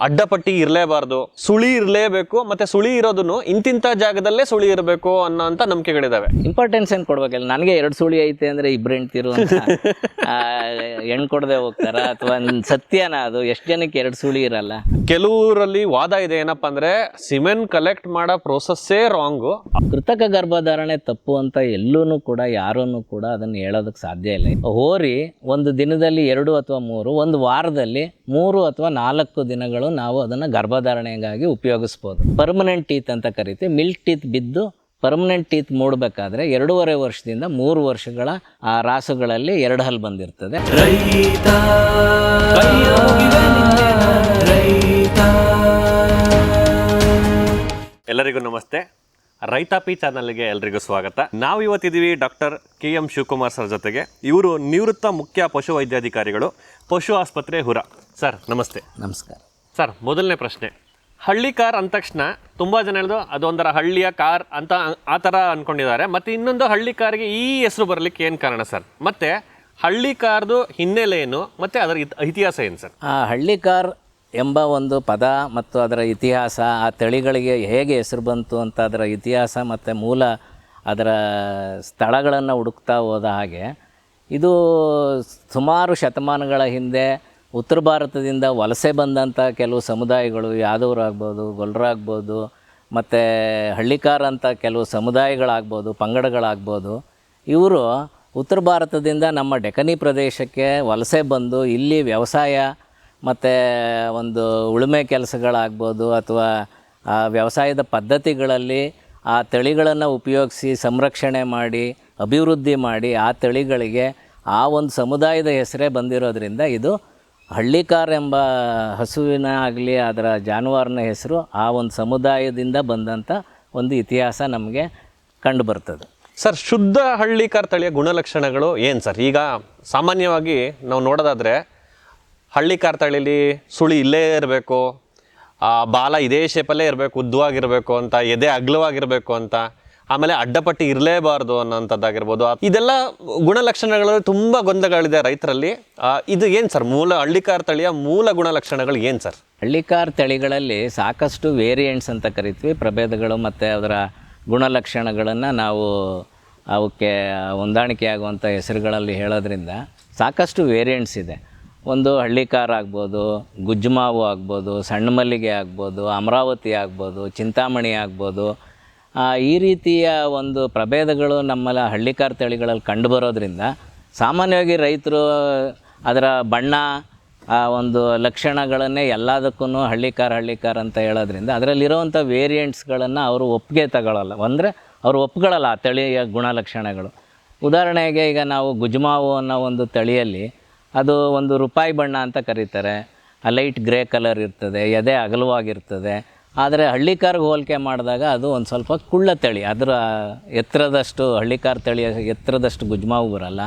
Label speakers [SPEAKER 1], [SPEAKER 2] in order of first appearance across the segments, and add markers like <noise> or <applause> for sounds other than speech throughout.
[SPEAKER 1] ಅಡ್ಡಪಟ್ಟಿ ಇರಲೇಬಾರ್ದು. ಸುಳಿ ಇರಲೇಬೇಕು ಮತ್ತೆ ಸುಳಿ ಇರೋದನ್ನು ಇಂತಿಂಥ ಜಾಗದಲ್ಲೇ ಸುಳಿ ಇರಬೇಕು ಅನ್ನೋ ಅಂತ ನಂಬಿಕೆಗಳಿದಾವೆ.
[SPEAKER 2] ಇಂಪಾರ್ಟೆನ್ಸ್ ಏನು ಕೊಡ್ಬೇಕಲ್ಲ ನನಗೆ ಎರಡು ಸುಳಿ ಐತೆ ಅಂದರೆ ಇಬ್ಬರು ಹೆಣ್ತಿರು ಅಂತ. <laughs> ಹೆಣ್ಣು ಕೊಡದೆ ಹೋಗ್ತಾರ? ಅಥವಾ ಸತ್ಯನ ಅದು? ಎಷ್ಟು ಜನಕ್ಕೆ ಎರಡು ಸುಳಿ ಇರಲ್ಲ?
[SPEAKER 1] ಕೆಲವರಲ್ಲಿ ವಾದ ಇದೆ ಏನಪ್ಪ ಅಂದರೆ ಸಿಮೆಂಟ್ ಕಲೆಕ್ಟ್ ಮಾಡೋ ಪ್ರೋಸೆಸ್ಸೇ ರಾಂಗು
[SPEAKER 2] ಕೃತಕ ಗರ್ಭಧಾರಣೆ ತಪ್ಪು ಅಂತ ಎಲ್ಲೂ ಕೂಡ ಯಾರನ್ನು ಕೂಡ ಅದನ್ನು ಹೇಳೋದಕ್ಕೆ ಸಾಧ್ಯ ಇಲ್ಲ. ಹೋರಿ ಒಂದು ದಿನದಲ್ಲಿ ಎರಡು ಅಥವಾ ಮೂರು ಒಂದು ವಾರದಲ್ಲಿ ಮೂರು ಅಥವಾ ನಾಲ್ಕು ದಿನಗಳು ನಾವು ಅದನ್ನು ಗರ್ಭಧಾರಣೆಗಾಗಿ ಉಪಯೋಗಿಸ್ಬೋದು. ಪರ್ಮನೆಂಟ್ ಟೀತ್ ಅಂತ ಕರಿತೀವಿ. ಮಿಲ್ಕ್ ಟೀತ್ ಬಿದ್ದು ಪರ್ಮನೆಂಟ್ ಟೀತ್ ಮೂಡಬೇಕಾದ್ರೆ ಎರಡೂವರೆ ವರ್ಷದಿಂದ ಮೂರು ವರ್ಷಗಳ ಆ ರಾಸುಗಳಲ್ಲಿ ಎರಡು ಹಲ್ ಬಂದಿರ್ತದೆ.
[SPEAKER 1] ಎಲ್ಲರಿಗೂ ನಮಸ್ತೆ. ರೈತಾಪಿ ಚಾನಲ್ಗೆ ಎಲ್ರಿಗೂ ಸ್ವಾಗತ. ನಾವು ಇವತ್ತಿದ್ದೀವಿ doctor K M Shivakumar sir ಜೊತೆಗೆ. ಇವರು ನಿವೃತ್ತ ಮುಖ್ಯ ಪಶು ವೈದ್ಯಾಧಿಕಾರಿಗಳು ಪಶು ಆಸ್ಪತ್ರೆ ಹುರ. ಸರ್ ನಮಸ್ತೆ.
[SPEAKER 2] ನಮಸ್ಕಾರ.
[SPEAKER 1] ಸರ್, ಮೊದಲನೇ ಪ್ರಶ್ನೆ. ಹಳ್ಳಿ ಕಾರ್ ಅಂದ ತಕ್ಷಣ ತುಂಬ ಜನ ಹೇಳಿದ್ರು ಅದೊಂಥರ ಹಳ್ಳಿಯ ಕಾರ್ ಅಂತ ಆ ಥರ ಅಂದ್ಕೊಂಡಿದ್ದಾರೆ ಮತ್ತು ಇನ್ನೊಂದು ಹಳ್ಳಿ ಕಾರ್ಗೆ ಈ ಹೆಸರು ಬರಲಿಕ್ಕೆ ಏನು ಕಾರಣ ಸರ್? ಮತ್ತು ಹಳ್ಳಿ ಕಾರ್ದು ಹಿನ್ನೆಲೆ ಏನು? ಮತ್ತು ಅದರ ಇತ್- ಇತಿಹಾಸ ಏನು ಸರ್?
[SPEAKER 2] ಆ, ಹಳ್ಳಿ ಕಾರ್ ಎಂಬ ಒಂದು ಪದ ಮತ್ತು ಅದರ ಇತಿಹಾಸ, ಆ ತಳಿಗಳಿಗೆ ಹೇಗೆ ಹೆಸರು ಬಂತು ಅಂತ ಅದರ ಇತಿಹಾಸ ಮತ್ತು ಮೂಲ ಅದರ ಸ್ಥಳಗಳನ್ನು ಹುಡುಕ್ತಾ ಹೋದ ಹಾಗೆ, ಇದು ಸುಮಾರು ಶತಮಾನಗಳ ಹಿಂದೆ ಉತ್ತರ ಭಾರತದಿಂದ ವಲಸೆ ಬಂದಂಥ ಕೆಲವು ಸಮುದಾಯಗಳು ಯಾದವರಾಗ್ಬೋದು ಗೊಲ್ಲರಾಗ್ಬೋದು ಮತ್ತು ಹಳ್ಳಿಕಾರ ಅಂತ ಕೆಲವು ಸಮುದಾಯಗಳಾಗ್ಬೋದು, ಪಂಗಡಗಳಾಗ್ಬೋದು, ಇವರು ಉತ್ತರ ಭಾರತದಿಂದ ನಮ್ಮ ಡೆಕನಿ ಪ್ರದೇಶಕ್ಕೆ ವಲಸೆ ಬಂದು ಇಲ್ಲಿ ವ್ಯವಸಾಯ, ಮತ್ತು ಒಂದು ಉಳುಮೆ ಕೆಲಸಗಳಾಗ್ಬೋದು ಅಥವಾ, ಆ, ವ್ಯವಸಾಯದ ಪದ್ಧತಿಗಳಲ್ಲಿ ಆ ತಳಿಗಳನ್ನು ಉಪಯೋಗಿಸಿ ಸಂರಕ್ಷಣೆ ಮಾಡಿ, ಅಭಿವೃದ್ಧಿ ಮಾಡಿ ಆ ತಳಿಗಳಿಗೆ ಆ ಒಂದು ಸಮುದಾಯದ ಹೆಸರೇ ಬಂದಿರೋದರಿಂದ ಇದು ಹಳ್ಳಿಕಾರ್ ಎಂಬ ಹಸುವಿನ ಆಗಲಿ ಅದರ ಜಾನುವಾರನ ಹೆಸರು ಆ ಒಂದು ಸಮುದಾಯದಿಂದ ಬಂದಂಥ ಒಂದು ಇತಿಹಾಸ ನಮಗೆ ಕಂಡು ಬರ್ತದೆ.
[SPEAKER 1] ಸರ್, ಶುದ್ಧ ಹಳ್ಳಿ ಕಾರ್ ತಳಿಯ ಗುಣಲಕ್ಷಣಗಳು ಏನು ಸರ್? ಈಗ ಸಾಮಾನ್ಯವಾಗಿ ನಾವು ನೋಡೋದಾದರೆ ಹಳ್ಳಿ ಕಾರ್ ತಳಿಲಿ ಸುಳಿ ಇಲ್ಲೇ ಇರಬೇಕು ಬಾಲ ಇದೇ ಶೇಪಲ್ಲೇ ಇರಬೇಕು, ಉದ್ದವಾಗಿರಬೇಕು ಅಂತ, ಎದೆ ಅಗ್ಲವಾಗಿರಬೇಕು ಅಂತ. ಆಮೇಲೆ ಅಡ್ಡಪಟ್ಟಿ ಇರಲೇಬಾರ್ದು ಅನ್ನೋಂಥದ್ದಾಗಿರ್ಬೋದು. ಇದೆಲ್ಲ ಗುಣಲಕ್ಷಣಗಳಲ್ಲಿ ತುಂಬ ಗೊಂದಲಗಳಿದೆ ರೈತರಲ್ಲಿ. ಇದು ಏನು ಸರ್? ಮೂಲ ಹಳ್ಳಿಕಾರ್ ತಳಿಯ ಮೂಲ ಗುಣಲಕ್ಷಣಗಳು ಏನು ಸರ್?
[SPEAKER 2] ಹಳ್ಳಿಕಾರ್ ತಳಿಗಳಲ್ಲಿ ಸಾಕಷ್ಟು ವೇರಿಯಂಟ್ಸ್ ಅಂತ ಕರಿತೀವಿ. ಪ್ರಭೇದಗಳು ಮತ್ತು ಅದರ ಗುಣಲಕ್ಷಣಗಳನ್ನು ನಾವು ಅವಕ್ಕೆ ಹೊಂದಾಣಿಕೆ ಆಗುವಂಥ ಹೆಸರುಗಳಲ್ಲಿ ಹೇಳೋದ್ರಿಂದ ಸಾಕಷ್ಟು ವೇರಿಯಂಟ್ಸ್ ಇದೆ. ಒಂದು ಹಳ್ಳಿಕಾರ್ ಆಗ್ಬೋದು ಗುಜ್ಮಾವು ಆಗ್ಬೋದು, ಸಣ್ಣ ಮಲ್ಲಿಗೆ ಆಗ್ಬೋದು, ಅಮರಾವತಿ ಆಗ್ಬೋದು, ಚಿಂತಾಮಣಿ ಆಗ್ಬೋದು ಈ ರೀತಿಯ ಒಂದು ಪ್ರಭೇದಗಳು ನಮ್ಮಲ್ಲ ಹಳ್ಳಿಕಾರ್ ತಳಿಗಳಲ್ಲಿ ಕಂಡುಬರೋದ್ರಿಂದ ಸಾಮಾನ್ಯವಾಗಿ ರೈತರು ಅದರ ಬಣ್ಣ, ಆ, ಒಂದು ಲಕ್ಷಣಗಳನ್ನೇ ಎಲ್ಲದಕ್ಕೂ ಹಳ್ಳಿಕಾರ್ ಹಳ್ಳಿಕಾರ್ ಅಂತ ಹೇಳೋದ್ರಿಂದ ಅದರಲ್ಲಿರುವಂಥ ವೇರಿಯಂಟ್ಸ್ಗಳನ್ನು ಅವರು ಒಪ್ಪಿಗೆ ತಗೊಳ್ಳಲ್ಲ ಅಂದರೆ ಅವರು ಒಪ್ಕೊಳ್ಳಲ್ಲ ಆ ತಳಿಯ ಗುಣಲಕ್ಷಣಗಳು. ಉದಾಹರಣೆಗೆ ಈಗ ನಾವು ಗುಜ್ಮಾವು ಅನ್ನೋ ಒಂದು ತಳಿಯಲ್ಲಿ ಅದು ಒಂದು ರೂಪಾಯಿ ಬಣ್ಣ ಅಂತ ಕರೀತಾರೆ. ಲೈಟ್ ಗ್ರೇ ಕಲರ್ ಇರ್ತದೆ, ಎದೆ ಅಗಲವಾಗಿರ್ತದೆ. ಆದರೆ ಹಳ್ಳಿಕಾರ್ಗೆ ಹೋಲಿಕೆ ಮಾಡಿದಾಗ ಅದು ಒಂದು ಸ್ವಲ್ಪ ಕುಳ್ಳ ತಳಿ. ಅದರ ಎತ್ತರದಷ್ಟು ಹಳ್ಳಿಕಾರ್ ತಳಿಯ ಎತ್ತರದಷ್ಟು ಗುಜ್ಮಾವು ಬರಲ್ಲ.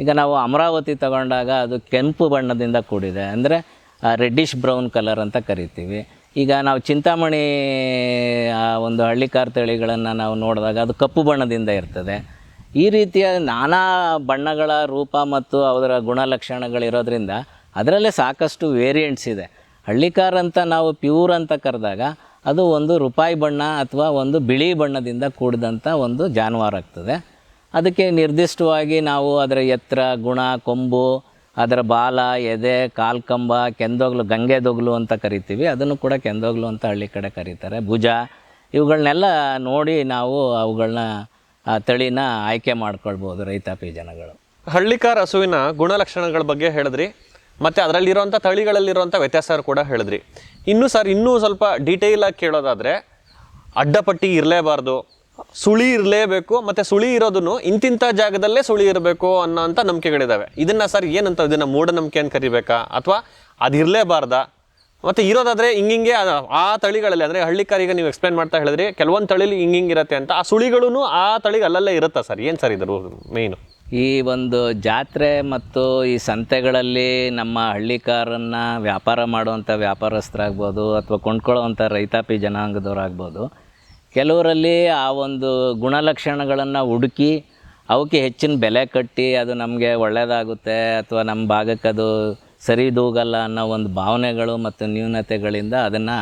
[SPEAKER 2] ಈಗ ನಾವು ಅಮರಾವತಿ ತಗೊಂಡಾಗ ಅದು ಕೆಂಪು ಬಣ್ಣದಿಂದ ಕೂಡಿದೆ. ಅಂದರೆ ರೆಡ್ಡಿಶ್ ಬ್ರೌನ್ ಕಲರ್ ಅಂತ ಕರಿತೀವಿ. ಈಗ ನಾವು ಚಿಂತಾಮಣಿ, ಆ, ಒಂದು ಹಳ್ಳಿಕಾರ್ ತಳಿಗಳನ್ನು ನಾವು ನೋಡಿದಾಗ ಅದು ಕಪ್ಪು ಬಣ್ಣದಿಂದ ಇರ್ತದೆ. ಈ ರೀತಿಯ ನಾನಾ ಬಣ್ಣಗಳ ರೂಪ ಮತ್ತು ಅದರ ಗುಣಲಕ್ಷಣಗಳಿರೋದ್ರಿಂದ ಅದರಲ್ಲೇ ಸಾಕಷ್ಟು ವೇರಿಯಂಟ್ಸ್ ಇದೆ. ಹಳ್ಳಿಕಾರ್ ಅಂತ ನಾವು ಪ್ಯೂರ್ ಅಂತ ಕರೆದಾಗ ಅದು ಒಂದು ರೂಪಾಯಿ ಬಣ್ಣ ಅಥವಾ ಒಂದು ಬಿಳಿ ಬಣ್ಣದಿಂದ ಕೂಡಿದಂಥ ಒಂದು ಜಾನುವಾರಾಗ್ತದೆ ಅದಕ್ಕೆ ನಿರ್ದಿಷ್ಟವಾಗಿ ನಾವು ಅದರ ಎತ್ತರ ಗುಣ, ಕೊಂಬು, ಅದರ ಬಾಲ, ಎದೆ ಕಾಲ್ಕಂಬ ಕೆಂದೋಗ್ಲು ಗಂಗೆ ದೊಗ್ಲು ಅಂತ ಕರಿತೀವಿ. ಅದನ್ನು ಕೂಡ ಕೆಂದೋಗ್ಲು ಅಂತ ಹಳ್ಳಿ ಕಡೆ ಕರೀತಾರೆ. ಭುಜ ಇವುಗಳನ್ನೆಲ್ಲ ನೋಡಿ ನಾವು ಅವುಗಳನ್ನ ತಳಿನ ಆಯ್ಕೆ ಮಾಡ್ಕೊಳ್ಬೋದು ರೈತಾಪಿ ಜನಗಳು.
[SPEAKER 1] ಹಳ್ಳಿಕಾರ ಹಸುವಿನ ಗುಣಲಕ್ಷಣಗಳ ಬಗ್ಗೆ ಹೇಳಿದ್ರಿ. ಮತ್ತು ಅದರಲ್ಲಿರುವಂಥ ತಳಿಗಳಲ್ಲಿರುವಂಥ ವ್ಯತ್ಯಾಸ ಕೂಡ ಹೇಳಿದ್ರಿ. ಇನ್ನೂ ಸರ್, ಇನ್ನೂ ಸ್ವಲ್ಪ ಡೀಟೇಲ್ ಆಗಿ ಕೇಳೋದಾದರೆ, ಅಡ್ಡಪಟ್ಟಿ ಇರಲೇಬಾರ್ದು. ಸುಳಿ ಇರಲೇಬೇಕು, ಮತ್ತು ಸುಳಿ ಇರೋದನ್ನು ಇಂತಿಂಥ ಜಾಗದಲ್ಲೇ ಸುಳಿ ಇರಬೇಕು ಅನ್ನೋಂಥ ನಂಬಿಕೆಗಳಿದ್ದಾವೆ ಇದನ್ನು ಸರ್, ಏನಂತ ಇದನ್ನು ಮೂಢನಂಬಿಕೆ ಅಂತ ಕರಿಬೇಕಾ? ಅಥವಾ ಅದು ಇರಲೇಬಾರ್ದ ಮತ್ತು ಇರೋದಾದರೆ ಹಿಂಗಿಂಗೆ ಆ ತಳಿಗಳಲ್ಲಿ, ಅಂದರೆ ಹಳ್ಳಿಕಾರಿಗೆ ನೀವು ಎಕ್ಸ್ಪ್ಲೈನ್ ಮಾಡ್ತಾ ಹೇಳಿದ್ರಿ, ಕೆಲವೊಂದು ತಳಿಲಿ ಹಿಂಗಿಂಗಿರುತ್ತೆ ಅಂತ. ಆ ಸುಳಿಗಳೂ ಆ ತಳಿಗೆ ಅಲ್ಲಲ್ಲೇ ಇರುತ್ತಾ ಸರ್? ಏನು ಸರ್ ಇದ್ರ ಮೇಯ್ನು
[SPEAKER 2] ಈ ಒಂದು ಜಾತ್ರೆ ಮತ್ತು ಈ ಸಂತೆಗಳಲ್ಲಿ ನಮ್ಮ ಹಳ್ಳಿಕಾರನ್ನು ವ್ಯಾಪಾರ ಮಾಡುವಂಥ ವ್ಯಾಪಾರಸ್ಥರಾಗ್ಬೋದು ಅಥವಾ ಕೊಂಡ್ಕೊಳ್ಳುವಂಥ ರೈತಾಪಿ ಜನಾಂಗದವರಾಗ್ಬೋದು, ಕೆಲವರಲ್ಲಿ ಆ ಒಂದು ಗುಣಲಕ್ಷಣಗಳನ್ನು ಹುಡುಕಿ ಅವಕ್ಕೆ ಹೆಚ್ಚಿನ ಬೆಲೆ ಕಟ್ಟಿ ಅದು ನಮಗೆ ಒಳ್ಳೆಯದಾಗುತ್ತೆ ಅಥವಾ ನಮ್ಮ ಭಾಗಕ್ಕೆ ಅದು ಸರಿದೂಗಲ್ಲ ಅನ್ನೋ ಒಂದು ಭಾವನೆಗಳು ಮತ್ತು ನ್ಯೂನತೆಗಳಿಂದ ಅದನ್ನು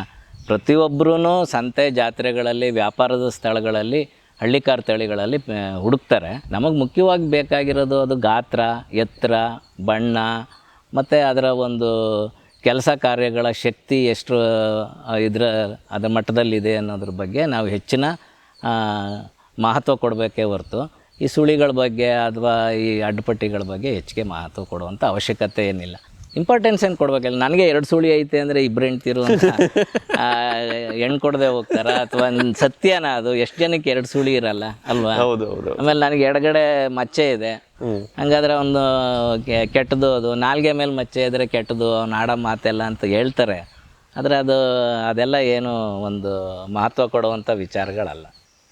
[SPEAKER 2] ಪ್ರತಿಯೊಬ್ಬರೂ ಸಂತೆ ಜಾತ್ರೆಗಳಲ್ಲಿ ವ್ಯಾಪಾರದ ಸ್ಥಳಗಳಲ್ಲಿ ಹಳ್ಳಿಕಾರ್ ತಳಿಗಳಲ್ಲಿ ಹುಡುಕ್ತಾರೆ. ನಮಗೆ ಮುಖ್ಯವಾಗಿ ಬೇಕಾಗಿರೋದು ಅದು ಗಾತ್ರ ಎತ್ತರ ಬಣ್ಣ, ಮತ್ತು ಅದರ ಒಂದು ಕೆಲಸ ಕಾರ್ಯಗಳ ಶಕ್ತಿ ಎಷ್ಟು ಇದರ ಅದರ ಮಟ್ಟದಲ್ಲಿದೆ ಅನ್ನೋದ್ರ ಬಗ್ಗೆ ನಾವು ಹೆಚ್ಚಿನ ಮಹತ್ವ ಕೊಡಬೇಕೇ ಹೊರತು, ಈ ಸುಳಿಗಳ ಬಗ್ಗೆ ಅಥವಾ ಈ ಅಡ್ಡಪಟ್ಟಿಗಳ ಬಗ್ಗೆ ಹೆಚ್ಚಿಗೆ ಮಹತ್ವ ಕೊಡುವಂಥ ಅವಶ್ಯಕತೆ ಏನಿಲ್ಲ. ಇಂಪಾರ್ಟೆನ್ಸ್ ಏನು ಕೊಡ್ಬೇಕಲ್ಲ ನನಗೆ ಎರಡು ಸುಳಿ ಐತೆ ಅಂದರೆ ಇಬ್ಬರು ಹೆಣ್ತಿರು ಹೆಣ್ಣು ಕೊಡದೆ ಹೋಗ್ತಾರ? ಅಥವಾ ಸತ್ಯನ ಅದು? ಎಷ್ಟು ಜನಕ್ಕೆ ಎರಡು ಸುಳಿ ಇರಲ್ಲ ಅಲ್ವಾ?
[SPEAKER 1] ಹೌದು ಹೌದು
[SPEAKER 2] ಆಮೇಲೆ ನನಗೆ ಎಡಗಡೆ ಮಚ್ಚೆ ಇದೆ. ಹಂಗಾದ್ರೆ ಒಂದು ಕೆಟ್ಟದು ಅದು. ನಾಲ್ಗೆ ಮೇಲೆ ಮಚ್ಚೆ ಇದ್ರೆ ಕೆಟ್ಟದು ಅವ್ನು ಆಡೋ ಮಾತೆಲ್ಲ ಅಂತ ಹೇಳ್ತಾರೆ. ಆದರೆ ಅದು ಅದೆಲ್ಲ ಏನು ಒಂದು ಮಹತ್ವ ಕೊಡುವಂಥ ವಿಚಾರಗಳಲ್ಲ.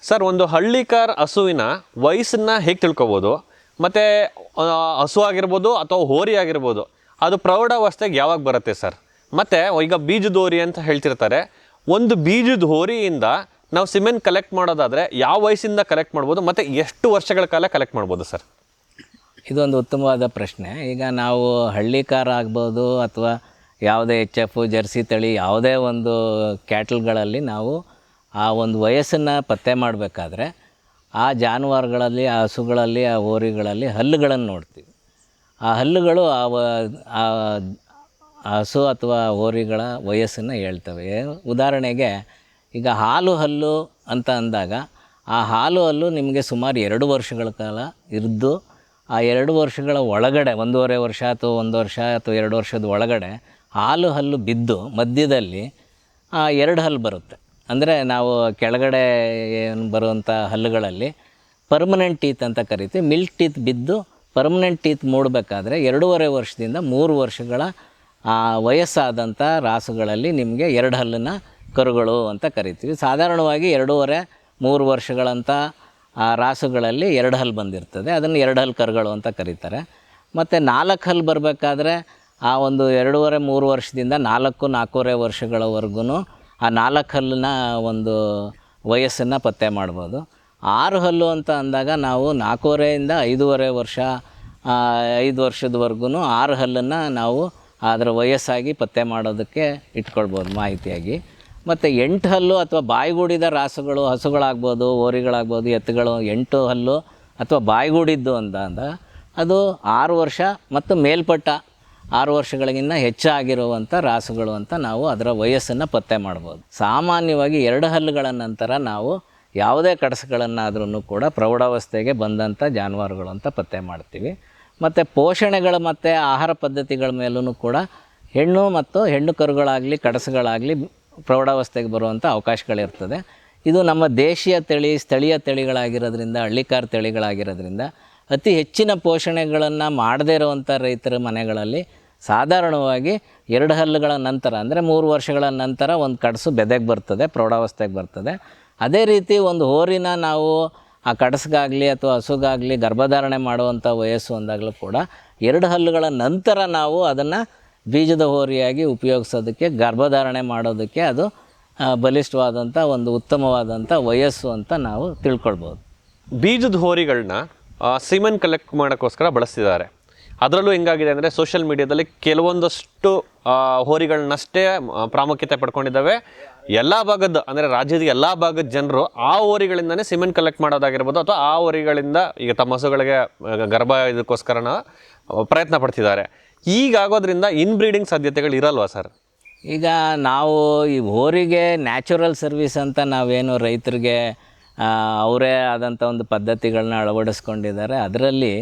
[SPEAKER 1] ಸರ್ ಒಂದು ಹಳ್ಳಿಕಾರ್ ಹಸುವಿನ ವಯಸ್ಸನ್ನ ಹೇಗೆ ತಿಳ್ಕೊಬೋದು? ಮತ್ತು ಹಸು ಆಗಿರ್ಬೋದು ಅಥವಾ ಹೋರಿ ಆಗಿರ್ಬೋದು. ಅದು ಪ್ರೌಢಾವಸ್ಥೆಗೆ ಯಾವಾಗ ಬರುತ್ತೆ ಸರ್? ಮತ್ತು ಈಗ ಬೀಜದ ಹೋರಿ ಅಂತ ಹೇಳ್ತಿರ್ತಾರೆ. ಒಂದು ಬೀಜದ ಹೋರಿಯಿಂದ ನಾವು ಸಿಮೆಂಟ್ ಕಲೆಕ್ಟ್ ಮಾಡೋದಾದರೆ ಯಾವ ವಯಸ್ಸಿಂದ ಕಲೆಕ್ಟ್ ಮಾಡ್ಬೋದು ಮತ್ತು ಎಷ್ಟು ವರ್ಷಗಳ ಕಾಲ ಕಲೆಕ್ಟ್ ಮಾಡ್ಬೋದು ಸರ್?
[SPEAKER 2] ಇದೊಂದು ಉತ್ತಮವಾದ ಪ್ರಶ್ನೆ. ಈಗ ನಾವು ಹಳ್ಳಿಕಾರ ಆಗ್ಬೋದು ಅಥವಾ ಯಾವುದೇ ಎಚ್ ಎಫ್ ಜರ್ಸಿ ತಳಿ ಯಾವುದೇ ಒಂದು ಕ್ಯಾಟಲ್ಗಳಲ್ಲಿ ನಾವು ಆ ಒಂದು ವಯಸ್ಸನ್ನು ಪತ್ತೆ ಮಾಡಬೇಕಾದ್ರೆ ಆ ಜಾನುವಾರುಗಳಲ್ಲಿ, ಆ ಹಸುಗಳಲ್ಲಿ, ಆ ಹೋರಿಗಳಲ್ಲಿ ಹಲ್ಲುಗಳನ್ನು ನೋಡ್ತೀವಿ. ಆ ಹಲ್ಲುಗಳು ಆ ಹಸು ಅಥವಾ ಹೋರಿಗಳ ವಯಸ್ಸನ್ನು ಹೇಳ್ತವೆ. ಉದಾಹರಣೆಗೆ ಈಗ ಹಾಲು ಹಲ್ಲು ಅಂತ ಅಂದಾಗ ಆ ಹಾಲು ಹಲ್ಲು ನಿಮಗೆ ಸುಮಾರು ಎರಡು ವರ್ಷಗಳ ಕಾಲ ಇದ್ದು ಆ ಎರಡು ವರ್ಷಗಳ ಒಳಗಡೆ ಒಂದೂವರೆ ವರ್ಷ ಅಥವಾ ಒಂದು ವರ್ಷ ಅಥವಾ ಎರಡು ವರ್ಷದ ಒಳಗಡೆ ಹಾಲು ಹಲ್ಲು ಬಿದ್ದು ಮಧ್ಯದಲ್ಲಿ ಎರಡು ಹಲ್ಲು ಬರುತ್ತೆ. ಅಂದರೆ ನಾವು ಕೆಳಗಡೆ ಏನು ಬರುವಂಥ ಹಲ್ಲುಗಳಲ್ಲಿ ಪರ್ಮನೆಂಟ್ ಟೀತ್ ಅಂತ ಕರಿತೀವಿ. ಮಿಲ್ಕ್ ಟೀತ್ ಬಿದ್ದು ಪರ್ಮನೆಂಟ್ ಟೀತ್ ಮೂಡಬೇಕಾದ್ರೆ ಎರಡೂವರೆ ವರ್ಷದಿಂದ ಮೂರು ವರ್ಷಗಳ ವಯಸ್ಸಾದಂಥ ರಾಸುಗಳಲ್ಲಿ ನಿಮಗೆ ಎರಡು ಹಲ್ಲಿನ ಕರುಗಳು ಅಂತ ಕರಿತೀವಿ. ಸಾಧಾರಣವಾಗಿ ಎರಡೂವರೆ, ಮೂರು ವರ್ಷಗಳಂಥ ರಾಸುಗಳಲ್ಲಿ ಎರಡು ಹಲ್ಲು ಬಂದಿರ್ತದೆ. ಅದನ್ನು ಎರಡು ಹಲ್ಲು ಕರುಗಳು ಅಂತ ಕರೀತಾರೆ. ಮತ್ತು ನಾಲ್ಕು ಹಲ್ಲು ಬರಬೇಕಾದ್ರೆ ಆ ಒಂದು ಎರಡೂವರೆ, ಮೂರು ವರ್ಷದಿಂದ ನಾಲ್ಕು, ನಾಲ್ಕೂವರೆ ವರ್ಷಗಳವರೆಗೂ ಆ ನಾಲ್ಕು ಹಲ್ಲಿನ ಒಂದು ವಯಸ್ಸನ್ನು ಪತ್ತೆ ಮಾಡ್ಬೋದು. ಆರು ಹಲ್ಲು ಅಂತ ಅಂದಾಗ ನಾವು ನಾಲ್ಕೂವರೆಯಿಂದ ಐದೂವರೆ ವರ್ಷ ಐದು ವರ್ಷದವರೆಗೂ ಆರು ಹಲ್ಲನ್ನು ನಾವು ಅದರ ವಯಸ್ಸಾಗಿ ಪತ್ತೆ ಮಾಡೋದಕ್ಕೆ ಇಟ್ಕೊಳ್ಬೋದು ಮಾಹಿತಿಯಾಗಿ. ಮತ್ತು ಎಂಟು ಹಲ್ಲು ಅಥವಾ ಬಾಯಿಗೂಡಿದ ರಾಸುಗಳು, ಹಸುಗಳಾಗ್ಬೋದು ಓರಿಗಳಾಗ್ಬೋದು ಎತ್ತುಗಳು, ಎಂಟು ಹಲ್ಲು ಅಥವಾ ಬಾಯಿಗೂಡಿದ್ದು ಅಂತ ಅದು ಆರು ವರ್ಷ ಮತ್ತು ಮೇಲ್ಪಟ್ಟ ಆರು ವರ್ಷಗಳಿಗಿಂತ ಹೆಚ್ಚಾಗಿರುವಂಥ ರಾಸುಗಳು ಅಂತ ನಾವು ಅದರ ವಯಸ್ಸನ್ನು ಪತ್ತೆ ಮಾಡ್ಬೋದು. ಸಾಮಾನ್ಯವಾಗಿ ಎರಡು ಹಲ್ಲುಗಳ ನಂತರ ನಾವು ಯಾವುದೇ ಕಡಸುಗಳನ್ನಾದ್ರೂ ಕೂಡ ಪ್ರೌಢಾವಸ್ಥೆಗೆ ಬಂದಂಥ ಜಾನುವಾರುಗಳು ಅಂತ ಪತ್ತೆ ಮಾಡ್ತೀವಿ. ಮತ್ತು ಪೋಷಣೆಗಳು ಮತ್ತು ಆಹಾರ ಪದ್ಧತಿಗಳ ಮೇಲೂ ಕೂಡ ಹೆಣ್ಣು ಮತ್ತು ಹೆಣ್ಣು ಕರುಗಳಾಗಲಿ, ಕಡಸುಗಳಾಗಲಿ ಪ್ರೌಢಾವಸ್ಥೆಗೆ ಬರುವಂಥ ಅವಕಾಶಗಳಿರ್ತದೆ. ಇದು ನಮ್ಮ ದೇಶೀಯ ತಳಿ, ಸ್ಥಳೀಯ ತಳಿಗಳಾಗಿರೋದ್ರಿಂದ, ಹಳ್ಳಿಕಾರ್ ತಳಿಗಳಾಗಿರೋದ್ರಿಂದ ಅತಿ ಹೆಚ್ಚಿನ ಪೋಷಣೆಗಳನ್ನು ಮಾಡದೇ ಇರುವಂಥ ರೈತರ ಮನೆಗಳಲ್ಲಿ ಸಾಧಾರಣವಾಗಿ ಎರಡು ಹಲ್ಲುಗಳ ನಂತರ, ಅಂದರೆ ಮೂರು ವರ್ಷಗಳ ನಂತರ ಒಂದು ಕಡಸು ಬೆದೆಗೆ ಬರ್ತದೆ, ಪ್ರೌಢಾವಸ್ಥೆಗೆ ಬರ್ತದೆ. ಅದೇ ರೀತಿ ಒಂದು ಹೋರಿನ ನಾವು ಆ ಕಡಸ್ಗಾಗಲಿ ಅಥವಾ ಹಸುಗಾಗಲಿ ಗರ್ಭಧಾರಣೆ ಮಾಡುವಂಥ ವಯಸ್ಸು ಅಂದಾಗಲೂ ಕೂಡ ಎರಡು ಹಲ್ಲುಗಳ ನಂತರ ನಾವು ಅದನ್ನು ಬೀಜದ ಹೋರಿಯಾಗಿ ಉಪಯೋಗಿಸೋದಕ್ಕೆ, ಗರ್ಭಧಾರಣೆ ಮಾಡೋದಕ್ಕೆ ಅದು ಬಲಿಷ್ಠವಾದಂಥ ಒಂದು ಉತ್ತಮವಾದಂಥ ವಯಸ್ಸು ಅಂತ ನಾವು ತಿಳ್ಕೊಳ್ಬೋದು.
[SPEAKER 1] ಬೀಜದ ಹೋರಿಗಳನ್ನ ಸಿಮೆಂಟ್ ಕಲೆಕ್ಟ್ ಮಾಡೋಕ್ಕೋಸ್ಕರ ಬಳಸ್ತಿದ್ದಾರೆ. ಅದರಲ್ಲೂ ಹೆಂಗಾಗಿದೆ ಅಂದರೆ ಸೋಷಿಯಲ್ ಮೀಡಿಯಾದಲ್ಲಿ ಕೆಲವೊಂದಷ್ಟು ಹೋರಿಗಳನ್ನಷ್ಟೇ ಪ್ರಾಮುಖ್ಯತೆ ಪಡ್ಕೊಂಡಿದ್ದಾವೆ. ಎಲ್ಲ ಭಾಗದ ಅಂದರೆ ರಾಜ್ಯದ ಎಲ್ಲ ಭಾಗದ ಜನರು ಆ ಓರಿಗಳಿಂದನೇ ಸಿಮೆಂಟ್ ಕಲೆಕ್ಟ್ ಮಾಡೋದಾಗಿರ್ಬೋದು, ಅಥವಾ ಆ ಓರಿಗಳಿಂದ ಈಗ ತಮ್ಮ ಹಸುಗಳಿಗೆ ಗರ್ಭ ಇದಕ್ಕೋಸ್ಕರನ ಪ್ರಯತ್ನ ಪಡ್ತಿದ್ದಾರೆ. ಈಗಾಗೋದ್ರಿಂದ ಇನ್ಬ್ರೀಡಿಂಗ್ ಸಾಧ್ಯತೆಗಳು ಇರಲ್ವಾ ಸರ್?
[SPEAKER 2] ಈಗ ನಾವು ಈ ಹೋರಿಗೆ ನ್ಯಾಚುರಲ್ ಸರ್ವಿಸ್ ಅಂತ ನಾವೇನು ರೈತರಿಗೆ ಅವರೇ ಆದಂಥ ಒಂದು ಪದ್ಧತಿಗಳನ್ನ ಅಳವಡಿಸ್ಕೊಂಡಿದ್ದಾರೆ. ಅದರಲ್ಲಿ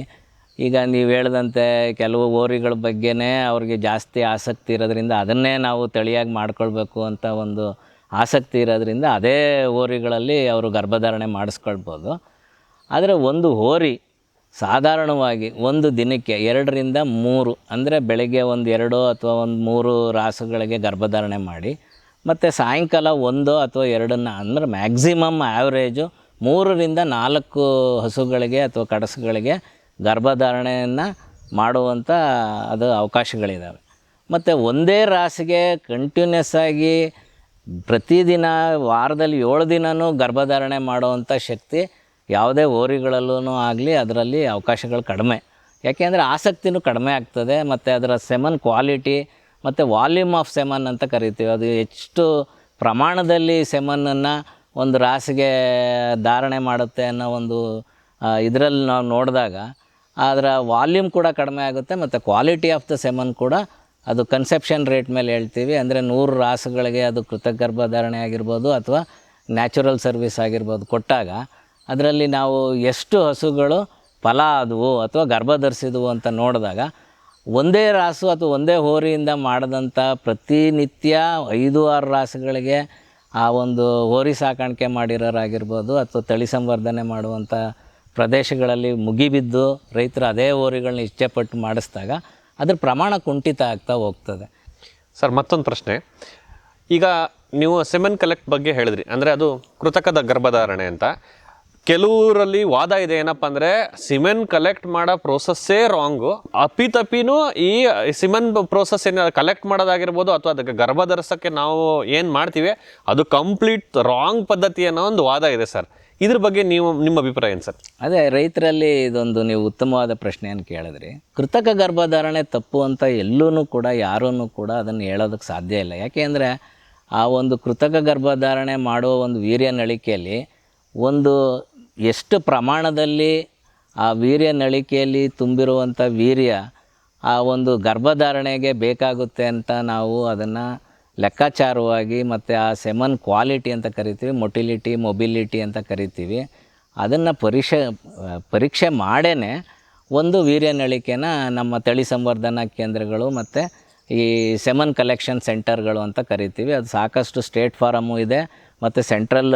[SPEAKER 2] ಈಗ ನೀವು ಹೇಳ್ದಂತೆ ಕೆಲವು ಓರಿಗಳ ಬಗ್ಗೆನೇ ಅವ್ರಿಗೆ ಜಾಸ್ತಿ ಆಸಕ್ತಿ ಇರೋದ್ರಿಂದ ಅದನ್ನೇ ನಾವು ತಳಿಯಾಗಿ ಮಾಡ್ಕೊಳ್ಬೇಕು ಅಂತ ಒಂದು ಆಸಕ್ತಿ ಇರೋದ್ರಿಂದ ಅದೇ ಹೋರಿಗಳಲ್ಲಿ ಅವರು ಗರ್ಭಧಾರಣೆ ಮಾಡಿಸ್ಕೊಳ್ಬೋದು. ಆದರೆ ಒಂದು ಹೋರಿ ಸಾಧಾರಣವಾಗಿ ಒಂದು ದಿನಕ್ಕೆ ಎರಡರಿಂದ ಮೂರು, ಅಂದರೆ ಬೆಳಗ್ಗೆ ಒಂದು ಎರಡು ಅಥವಾ ಒಂದು ಮೂರು ರಾಸುಗಳಿಗೆ ಗರ್ಭಧಾರಣೆ ಮಾಡಿ, ಮತ್ತು ಸಾಯಂಕಾಲ ಒಂದು ಅಥವಾ ಎರಡನ್ನು, ಅಂದರೆ ಮ್ಯಾಕ್ಸಿಮಮ್ ಆ್ಯಾವ್ರೇಜು ಮೂರರಿಂದ ನಾಲ್ಕು ಹಸುಗಳಿಗೆ ಅಥವಾ ಕಡಸುಗಳಿಗೆ ಗರ್ಭಧಾರಣೆಯನ್ನು ಮಾಡುವಂಥ ಅದು ಅವಕಾಶಗಳಿದ್ದಾವೆ ಮತ್ತು ಒಂದೇ ರಾಸಿಗೆ ಕಂಟಿನ್ಯೂಸ್ ಆಗಿ ಪ್ರತಿದಿನ ವಾರದಲ್ಲಿ ಏಳು ದಿನವೂ ಗರ್ಭಧಾರಣೆ ಮಾಡುವಂಥ ಶಕ್ತಿ ಯಾವುದೇ ಓರಿಗಳಲ್ಲೂ ಆಗಲಿ ಅದರಲ್ಲಿ ಅವಕಾಶಗಳು ಕಡಿಮೆ. ಯಾಕೆಂದರೆ ಆಸಕ್ತಿನೂ ಕಡಿಮೆ ಆಗ್ತದೆ, ಮತ್ತು ಅದರ ಸೆಮನ್ ಕ್ವಾಲಿಟಿ ಮತ್ತು ವಾಲ್ಯೂಮ್ ಆಫ್ ಸೆಮನ್ ಅಂತ ಕರಿತೀವಿ. ಅದು ಎಷ್ಟು ಪ್ರಮಾಣದಲ್ಲಿ ಸೆಮನನ್ನು ಒಂದು ರಾಸಿಗೆ ಧಾರಣೆ ಮಾಡುತ್ತೆ ಅನ್ನೋ ಒಂದು ಇದರಲ್ಲಿ ನಾವು ನೋಡಿದಾಗ ಅದರ ವಾಲ್ಯೂಮ್ ಕೂಡ ಕಡಿಮೆ ಆಗುತ್ತೆ, ಮತ್ತು ಕ್ವಾಲಿಟಿ ಆಫ್ ದ ಸೆಮನ್ ಕೂಡ ಅದು ಕನ್ಸೆಪ್ಷನ್ ರೇಟ್ ಮೇಲೆ ಹೇಳ್ತೀವಿ. ಅಂದರೆ ನೂರು ರಾಸುಗಳಿಗೆ ಅದು ಕೃತಕ ಗರ್ಭಧಾರಣೆ ಆಗಿರ್ಬೋದು ಅಥವಾ ನ್ಯಾಚುರಲ್ ಸರ್ವಿಸ್ ಆಗಿರ್ಬೋದು ಕೊಟ್ಟಾಗ ಅದರಲ್ಲಿ ನಾವು ಎಷ್ಟು ಹಸುಗಳು ಫಲ ಆದವು ಅಥವಾ ಗರ್ಭ ಧರಿಸಿದ್ವು ಅಂತ ನೋಡಿದಾಗ ಒಂದೇ ರಾಸು ಅಥವಾ ಒಂದೇ ಹೋರಿಯಿಂದ ಮಾಡಿದಂಥ ಪ್ರತಿನಿತ್ಯ ಐದು, ಆರು ರಾಸುಗಳಿಗೆ ಆ ಒಂದು ಹೋರಿ ಸಾಕಾಣಿಕೆ ಮಾಡಿರೋರಾಗಿರ್ಬೋದು ಅಥವಾ ತಳಿ ಸಂವರ್ಧನೆ ಮಾಡುವಂಥ ಪ್ರದೇಶಗಳಲ್ಲಿ ಮುಗಿಬಿದ್ದು ರೈತರು ಅದೇ ಹೋರಿಗಳನ್ನ ಇಷ್ಟಪಟ್ಟು ಮಾಡಿಸಿದಾಗ ಅದ್ರ ಪ್ರಮಾಣ ಕುಂಠಿತ ಆಗ್ತಾ ಹೋಗ್ತದೆ.
[SPEAKER 1] ಸರ್, ಮತ್ತೊಂದು ಪ್ರಶ್ನೆ. ಈಗ ನೀವು ಸೆಮೆನ್ ಕಲೆಕ್ಟ್ ಬಗ್ಗೆ ಹೇಳಿದ್ರಿ. ಅಂದರೆ ಅದು ಕೃತಕದ ಗರ್ಭಧಾರಣೆ ಅಂತ. ಕೆಲವರಲ್ಲಿ ವಾದ ಇದೆ ಏನಪ್ಪ ಅಂದರೆ ಸಿಮೆನ್ ಕಲೆಕ್ಟ್ ಮಾಡೋ ಪ್ರೋಸೆಸ್ಸೇ ರಾಂಗು ಅಪಿತಪಿನೂ ಈ ಸಿಮೆನ್ ಪ್ರೋಸೆಸ್ ಏನು ಕಲೆಕ್ಟ್ ಮಾಡೋದಾಗಿರ್ಬೋದು ಅಥವಾ ಅದಕ್ಕೆ ಗರ್ಭ ಧರಿಸೋಕ್ಕೆ ನಾವು ಏನು ಮಾಡ್ತೀವಿ, ಅದು ಕಂಪ್ಲೀಟ್ ರಾಂಗ್ ಪದ್ಧತಿ ಅನ್ನೋ ಒಂದು ವಾದ ಇದೆ ಸರ್. ಇದ್ರ ಬಗ್ಗೆ ನೀವು, ನಿಮ್ಮ ಅಭಿಪ್ರಾಯ ಏನು ಸರ್?
[SPEAKER 2] ಅದೇ, ರೈತರಲ್ಲಿ ಇದೊಂದು ನೀವು ಉತ್ತಮವಾದ ಪ್ರಶ್ನೆಯನ್ನು ಕೇಳಿದ್ರಿ? ಕೃತಕ ಗರ್ಭಧಾರಣೆ ತಪ್ಪು ಅಂತ ಎಲ್ಲೂ ಕೂಡ ಯಾರೂ ಕೂಡ ಅದನ್ನು ಹೇಳೋದಕ್ಕೆ ಸಾಧ್ಯ ಇಲ್ಲ. ಯಾಕೆಂದರೆ ಆ ಒಂದು ಕೃತಕ ಗರ್ಭಧಾರಣೆ ಮಾಡುವ ಒಂದು ವೀರ್ಯ ನಳಿಕೆಯಲ್ಲಿ ಒಂದು ಎಷ್ಟು ಪ್ರಮಾಣದಲ್ಲಿ ಆ ವೀರ್ಯ ನಳಿಕೆಯಲ್ಲಿ ತುಂಬಿರುವಂಥ ವೀರ್ಯ ಆ ಒಂದು ಗರ್ಭಧಾರಣೆಗೆ ಬೇಕಾಗುತ್ತೆ ಅಂತ ನಾವು ಅದನ್ನು ಲೆಕ್ಕಾಚಾರವಾಗಿ ಮತ್ತು ಆ ಸೆಮನ್ ಕ್ವಾಲಿಟಿ ಅಂತ ಕರಿತೀವಿ, ಮೊಟಿಲಿಟಿ, ಮೊಬಿಲಿಟಿ ಅಂತ ಕರಿತೀವಿ. ಅದನ್ನು ಪರೀಕ್ಷೆ ಪರೀಕ್ಷೆ ಮಾಡೇ ಒಂದು ವೀರ್ಯನಳಿಕೆನ ನಮ್ಮ ತಳಿ ಸಂವರ್ಧನಾ ಕೇಂದ್ರಗಳು ಮತ್ತು ಈ ಸೆಮನ್ ಕಲೆಕ್ಷನ್ ಸೆಂಟರ್ಗಳು ಅಂತ ಕರಿತೀವಿ. ಅದು ಸಾಕಷ್ಟು ಸ್ಟೇಟ್ ಫಾರಮು ಇದೆ ಮತ್ತು ಸೆಂಟ್ರಲ್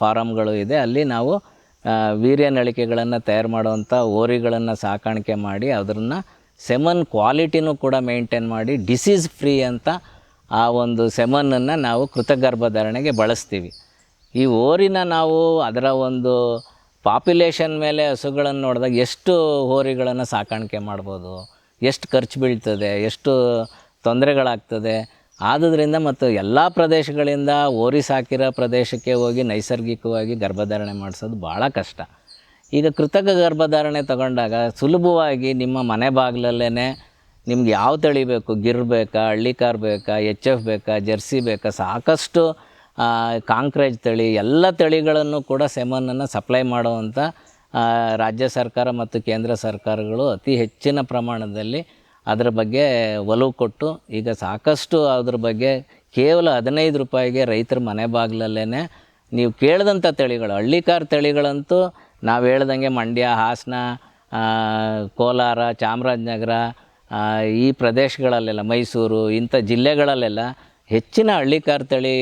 [SPEAKER 2] ಫಾರಮ್ಗಳು ಇದೆ. ಅಲ್ಲಿ ನಾವು ವೀರ್ಯನಳಿಕೆಗಳನ್ನು ವೀರ್ಯ ನಳಿಕೆಗಳನ್ನು ತಯಾರು ಮಾಡುವಂಥ ಓರಿಗಳನ್ನು ಸಾಕಾಣಿಕೆ ಮಾಡಿ ಅದನ್ನು ಸೆಮನ್ ಕ್ವಾಲಿಟಿನೂ ಕೂಡ ಮೇಂಟೈನ್ ಮಾಡಿ, ಡಿಸೀಸ್ ಫ್ರೀ ಅಂತ ಆ ಒಂದು ಸೆಮನನ್ನು ನಾವು ಕೃತಗರ್ಭಧಾರಣೆಗೆ ಬಳಸ್ತೀವಿ. ಈ ಓರಿನ ನಾವು ಅದರ ಒಂದು ಪಾಪ್ಯುಲೇಷನ್ ಮೇಲೆ ಹಸುಗಳನ್ನು ನೋಡಿದಾಗ ಎಷ್ಟು ಹೋರಿಗಳನ್ನು ಸಾಕಾಣಿಕೆ ಮಾಡ್ಬೋದು, ಎಷ್ಟು ಖರ್ಚು ಬೀಳ್ತದೆ, ಎಷ್ಟು ತೊಂದರೆಗಳಾಗ್ತದೆ. ಆದುದರಿಂದ ಮತ್ತು ಎಲ್ಲ ಪ್ರದೇಶಗಳಿಂದ ಓರಿ ಸಾಕಿರೋ ಪ್ರದೇಶಕ್ಕೆ ಹೋಗಿ ನೈಸರ್ಗಿಕವಾಗಿ ಗರ್ಭಧಾರಣೆ ಮಾಡಿಸೋದು ಭಾಳ ಕಷ್ಟ. ಈಗ ಕೃತಕ ಗರ್ಭಧಾರಣೆ ತಗೊಂಡಾಗ ಸುಲಭವಾಗಿ ನಿಮ್ಮ ಮನೆ ಬಾಗಿಲಲ್ಲೇ ನಿಮ್ಗೆ ಯಾವ ತಳಿ ಬೇಕು? ಗಿರ್ ಬೇಕಾ? ಹಳ್ಳಿಕಾರ್ ಬೇಕಾ? ಎಚ್ ಎಫ್ ಬೇಕಾ? ಜರ್ಸಿ ಬೇಕಾ? ಸಾಕಷ್ಟು ಕಾಂಕ್ರೇಜ್ ತಳಿ, ಎಲ್ಲ ತಳಿಗಳನ್ನು ಕೂಡ ಸೆಮನನ್ನು ಸಪ್ಲೈ ಮಾಡುವಂಥ ರಾಜ್ಯ ಸರ್ಕಾರ ಮತ್ತು ಕೇಂದ್ರ ಸರ್ಕಾರಗಳು ಅತಿ ಹೆಚ್ಚಿನ ಪ್ರಮಾಣದಲ್ಲಿ ಅದರ ಬಗ್ಗೆ ಒಲವು ಕೊಟ್ಟು, ಈಗ ಸಾಕಷ್ಟು ಅದ್ರ ಬಗ್ಗೆ ಕೇವಲ ಹದಿನೈದು ರೂಪಾಯಿಗೆ ರೈತರ ಮನೆ ಬಾಗಿಲಲ್ಲೇ ನೀವು ಕೇಳಿದಂಥ ತಳಿಗಳು ಹಳ್ಳಿಕಾರ್ ತಳಿಗಳಂತೂ ನಾವು ಹೇಳ್ದಂಗೆ ಮಂಡ್ಯ, ಹಾಸನ ಕೋಲಾರ, ಚಾಮರಾಜನಗರ ಈ ಪ್ರದೇಶಗಳಲ್ಲೆಲ್ಲ, ಮೈಸೂರು, ಇಂಥ ಜಿಲ್ಲೆಗಳಲ್ಲೆಲ್ಲ ಹೆಚ್ಚಿನ ಹಳ್ಳಿಕಾರ್ ತಳಿ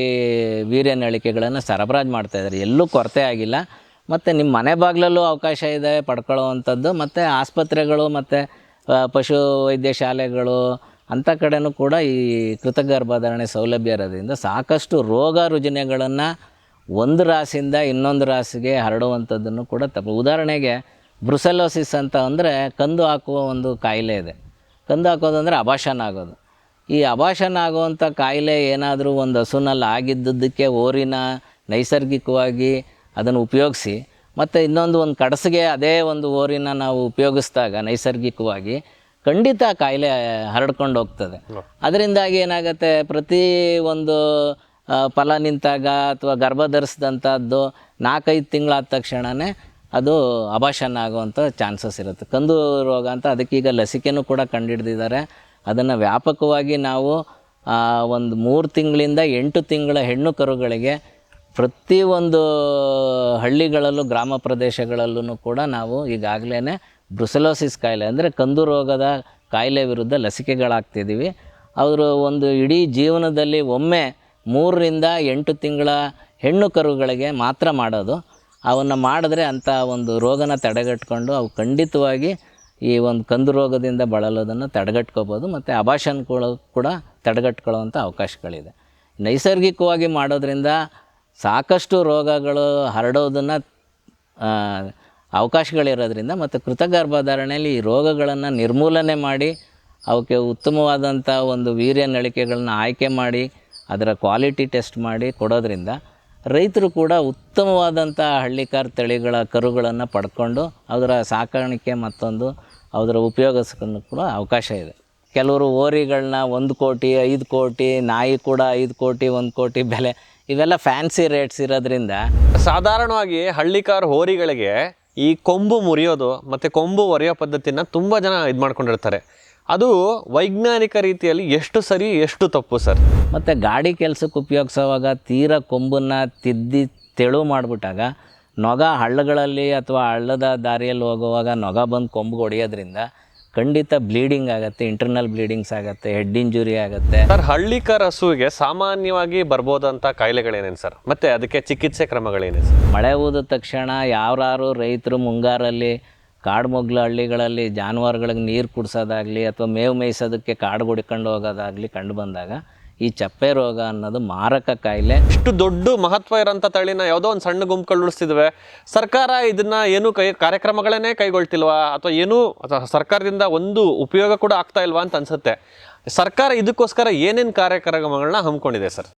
[SPEAKER 2] ವೀರ್ಯ ನಳಿಕೆಗಳನ್ನು ಸರಬರಾಜು ಮಾಡ್ತಾಯಿದ್ದಾರೆ ಎಲ್ಲೂ ಕೊರತೆ ಆಗಿಲ್ಲ. ಮತ್ತು ನಿಮ್ಮ ಮನೆ ಬಾಗಿಲಲ್ಲೂ ಅವಕಾಶ ಇದೆ, ಪಡ್ಕೊಳ್ಳೋವಂಥದ್ದು. ಮತ್ತು ಆಸ್ಪತ್ರೆಗಳು, ಮತ್ತು ಪಶು ವೈದ್ಯ ಶಾಲೆಗಳು, ಅಂಥ ಕಡೆನೂ ಕೂಡ ಈ ಕೃತಕ ಗರ್ಭಧಾರಣೆ ಸೌಲಭ್ಯ ಇರೋದ್ರಿಂದ ಸಾಕಷ್ಟು ರೋಗ ರುಜಿನಗಳನ್ನು ಒಂದು ರಾಸಿಯಿಂದ ಇನ್ನೊಂದು ರಾಸಿಗೆ ಹರಡುವಂಥದ್ದನ್ನು ಕೂಡ ತಪ್ಪು ಉದಾಹರಣೆಗೆ ಬ್ರುಸೆಲೋಸಿಸ್ ಅಂತ ಅಂದರೆ ಕಂದು ಹಾಕುವ ಒಂದು ಕಾಯಿಲೆ ಇದೆ. ಕಂದು ಹಾಕೋದು ಅಂದರೆ ಅಭಾಷಣ ಆಗೋದು. ಈ ಅಭಾಷಣ ಆಗುವಂಥ ಕಾಯಿಲೆ ಏನಾದರೂ ಒಂದು ಹಸುನಲ್ಲಿ ಆಗಿದ್ದದ್ದಕ್ಕೆ ಓರಿನ ನೈಸರ್ಗಿಕವಾಗಿ ಅದನ್ನು ಉಪಯೋಗಿಸಿ ಮತ್ತು ಇನ್ನೊಂದು ಒಂದು ಕಡಸಿಗೆ ಅದೇ ಒಂದು ಓರಿನ ನಾವು ಉಪಯೋಗಿಸಿದಾಗ ನೈಸರ್ಗಿಕವಾಗಿ ಖಂಡಿತ ಕಾಯಿಲೆ ಹರಡ್ಕೊಂಡು ಹೋಗ್ತದೆ. ಅದರಿಂದಾಗಿ ಏನಾಗುತ್ತೆ ಪ್ರತಿ ಒಂದು ಫಲ ನಿಂತಾಗ ಅಥವಾ ಗರ್ಭ ಧರಿಸಿದಂಥದ್ದು ನಾಲ್ಕೈದು ತಿಂಗಳಾದ ತಕ್ಷಣವೇ ಅದು ಅಭಾಷಣ ಆಗುವಂಥ ಚಾನ್ಸಸ್ ಇರುತ್ತೆ. ಕಂದು ರೋಗ ಅಂತ ಅದಕ್ಕೀಗ ಲಸಿಕೆನೂ ಕೂಡ ಕಂಡುಹಿಡ್ದಿದ್ದಾರೆ ಅದನ್ನು ವ್ಯಾಪಕವಾಗಿ ನಾವು ಒಂದು ಮೂರು ತಿಂಗಳಿಂದ ಎಂಟು ತಿಂಗಳ ಹೆಣ್ಣು ಕರುಗಳಿಗೆ ಪ್ರತಿಯೊಂದು ಹಳ್ಳಿಗಳಲ್ಲೂ, ಗ್ರಾಮ ಪ್ರದೇಶಗಳಲ್ಲೂ ಕೂಡ ನಾವು ಈಗಾಗಲೇ ಬ್ರುಸೆಲೋಸಿಸ್ ಕಾಯಿಲೆ, ಅಂದರೆ ಕಂದು ರೋಗದ ಕಾಯಿಲೆ ವಿರುದ್ಧ ಲಸಿಕೆಗಳಾಗ್ತಿದ್ದೀವಿ ಅವರು ಒಂದು ಇಡೀ ಜೀವನದಲ್ಲಿ ಒಮ್ಮೆ ಮೂರರಿಂದ ಎಂಟು ತಿಂಗಳ ಹೆಣ್ಣು ಕರುಗಳಿಗೆ ಮಾತ್ರ ಮಾಡೋದು. ಅವನ್ನು ಮಾಡಿದ್ರೆ ಅಂಥ ಒಂದು ರೋಗನ ತಡೆಗಟ್ಕೊಂಡು ಅವು ಖಂಡಿತವಾಗಿ ಈ ಒಂದು ಕಂದು ರೋಗದಿಂದ ಬಳಲೋದನ್ನು ತಡೆಗಟ್ಕೋಬೋದು ಮತ್ತು ಅಭಾಷಣಗಳು ಕೂಡ ತಡೆಗಟ್ಕೊಳ್ಳೋವಂಥ ಅವಕಾಶಗಳಿದೆ. ನೈಸರ್ಗಿಕವಾಗಿ ಮಾಡೋದ್ರಿಂದ ಸಾಕಷ್ಟು ರೋಗಗಳು ಹರಡೋದನ್ನು ಅವಕಾಶಗಳಿರೋದ್ರಿಂದ ಮತ್ತು ಕೃತಗರ್ಭಧಾರಣೆಯಲ್ಲಿ ಈ ರೋಗಗಳನ್ನು ನಿರ್ಮೂಲನೆ ಮಾಡಿ, ಅವಕ್ಕೆ ಉತ್ತಮವಾದಂಥ ಒಂದು ವೀರ್ಯ ನಳಿಕೆಗಳನ್ನ ಆಯ್ಕೆ ಮಾಡಿ, ಅದರ ಕ್ವಾಲಿಟಿ ಟೆಸ್ಟ್ ಮಾಡಿ ಕೊಡೋದ್ರಿಂದ ರೈತರು ಕೂಡ ಉತ್ತಮವಾದಂಥ ಹಳ್ಳಿಕಾರ್ ತಳಿಗಳ ಕರುಗಳನ್ನು ಪಡ್ಕೊಂಡು ಅದರ ಸಾಕಾಣಿಕೆ ಮತ್ತೊಂದು ಅದರ ಉಪಯೋಗಿಸ್ಕೊಂಡು ಕೂಡ ಅವಕಾಶ ಇದೆ. ಕೆಲವರು ಓರಿಗಳನ್ನ ಒಂದು ಕೋಟಿ, ಐದು ಕೋಟಿ, ನಾಯಿ ಕೂಡ ಐದು ಕೋಟಿ, ಒಂದು ಕೋಟಿ ಬೆಲೆ ಇವೆಲ್ಲ ಫ್ಯಾನ್ಸಿ ರೇಟ್ಸ್ ಇರೋದ್ರಿಂದ
[SPEAKER 1] ಸಾಧಾರಣವಾಗಿ ಹಳ್ಳಿಕಾರ್ ಹೋರಿಗಳಿಗೆ ಈ ಕೊಂಬು ಮುರಿಯೋದು ಮತ್ತು ಕೊಂಬು ಒರೆಯೋ ಪದ್ಧತಿನ ತುಂಬ ಜನ ಇದು ಮಾಡ್ಕೊಂಡಿರ್ತಾರೆ ಅದು ವೈಜ್ಞಾನಿಕ ರೀತಿಯಲ್ಲಿ ಎಷ್ಟು ಸರಿ ಎಷ್ಟು ತಪ್ಪು ಸರ್?
[SPEAKER 2] ಮತ್ತು ಗಾಡಿ ಕೆಲಸಕ್ಕೆ ಉಪಯೋಗಿಸೋವಾಗ ತೀರ ಕೊಂಬನ್ನು ತಿದ್ದಿ ತೆಳು ಮಾಡಿಬಿಟ್ಟಾಗ ನೊಗ ಹಳ್ಳಗಳಲ್ಲಿ ಅಥವಾ ಹಳ್ಳದ ದಾರಿಯಲ್ಲಿ ಹೋಗುವಾಗ ನೊಗ ಬಂದು ಕೊಂಬು ಹೊಡೆಯೋದ್ರಿಂದ ಖಂಡಿತ ಬ್ಲೀಡಿಂಗ್ ಆಗುತ್ತೆ ಇಂಟರ್ನಲ್ ಬ್ಲೀಡಿಂಗ್ಸ್ ಆಗುತ್ತೆ ಹೆಡ್ ಇಂಜುರಿ ಆಗುತ್ತೆ.
[SPEAKER 1] ಸರ್ ಹಳ್ಳಿಕರ ಹಸುವಿಗೆ ಸಾಮಾನ್ಯವಾಗಿ ಬರ್ಬೋದಂಥ ಕಾಯಿಲೆಗಳೇನೇನು ಸರ್? ಮತ್ತು ಅದಕ್ಕೆ ಚಿಕಿತ್ಸೆ ಕ್ರಮಗಳೇನೇನು ಸರ್?
[SPEAKER 2] ಮಳೆ ಹೋದ ತಕ್ಷಣ ಯಾರು ರೈತರು ಮುಂಗಾರಲ್ಲಿ ಕಾಡು ಮೊಗ್ಲು ಹಳ್ಳಿಗಳಲ್ಲಿ ಜಾನುವಾರುಗಳಿಗೆ ನೀರು ಕುಡಿಸೋದಾಗಲಿ ಅಥವಾ ಮೇವು ಮೇಯಿಸೋದಕ್ಕೆ ಕಾಡು ಹುಡ್ಕೊಂಡು ಹೋಗೋದಾಗಲಿ ಕಂಡು ಬಂದಾಗ ಈ ಚಪ್ಪೆ ರೋಗ ಅನ್ನೋದು ಮಾರಕ ಕಾಯಿಲೆ.
[SPEAKER 1] ಇಷ್ಟು ದೊಡ್ಡ ಮಹತ್ವ ಇರೋಂಥ ತಳಿನ ಯಾವುದೋ ಒಂದು ಸಣ್ಣ ಗುಂಪುಗಳು ಉಳಿಸಿದ್ವೆ ಸರ್ಕಾರ ಇದನ್ನ ಏನು ಕೈ ಕಾರ್ಯಕ್ರಮಗಳನ್ನೇ ಕೈಗೊಳ್ತಿಲ್ವಾ? ಅಥವಾ ಏನೂ ಸರ್ಕಾರದಿಂದ ಒಂದು ಉಪಯೋಗ ಕೂಡ ಆಗ್ತಾ ಇಲ್ವಾ ಅಂತ ಅನ್ಸುತ್ತೆ. ಸರ್ಕಾರ ಇದಕ್ಕೋಸ್ಕರ ಏನೇನು ಕಾರ್ಯಕ್ರಮಗಳನ್ನ ಹಮ್ಮಿಕೊಂಡಿದೆ ಸರ್?